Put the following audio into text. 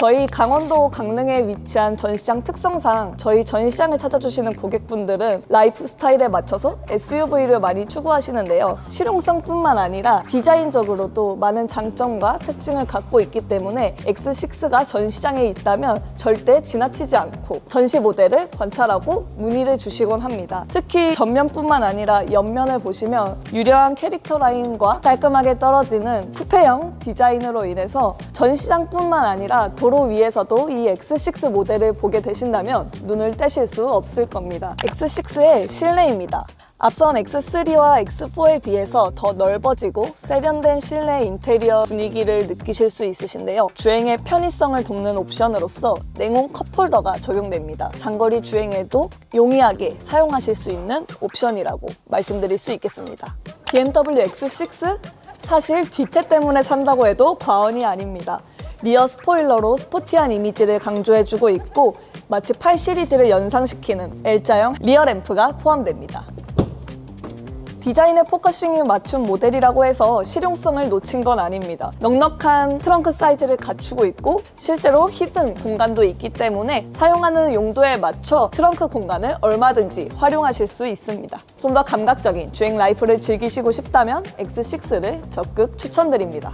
저희 강원도 강릉에 위치한 전시장 특성상 저희 전시장을 찾아주시는 고객분들은 라이프 스타일에 맞춰서 SUV를 많이 추구하시는데요. 실용성뿐만 아니라 디자인적으로도 많은 장점과 특징을 갖고 있기 때문에 X6가 전시장에 있다면 절대 지나치지 않고 전시 모델을 관찰하고 문의를 주시곤 합니다. 특히 전면뿐만 아니라 옆면을 보시면 유려한 캐릭터 라인과 깔끔하게 떨어지는 쿠페형 디자인으로 인해서 전시장뿐만 아니라 도로 위에서도 이 X6 모델을 보게 되신다면 눈을 떼실 수 없을 겁니다. X6의 실내입니다. 앞선 X3와 X4에 비해서 더 넓어지고 세련된 실내 인테리어 분위기를 느끼실 수 있으신데요. 주행의 편의성을 돕는 옵션으로서 냉온 컵홀더가 적용됩니다. 장거리 주행에도 용이하게 사용하실 수 있는 옵션이라고 말씀드릴 수 있겠습니다. BMW X6 사실 뒤태 때문에 산다고 해도 과언이 아닙니다. 리어 스포일러로 스포티한 이미지를 강조해주고 있고 마치 8 시리즈를 연상시키는 L자형 리어 램프가 포함됩니다. 디자인에 포커싱이 맞춘 모델이라고 해서 실용성을 놓친 건 아닙니다. 넉넉한 트렁크 사이즈를 갖추고 있고 실제로 히든 공간도 있기 때문에 사용하는 용도에 맞춰 트렁크 공간을 얼마든지 활용하실 수 있습니다. 좀 더 감각적인 주행 라이프를 즐기시고 싶다면 X6를 적극 추천드립니다.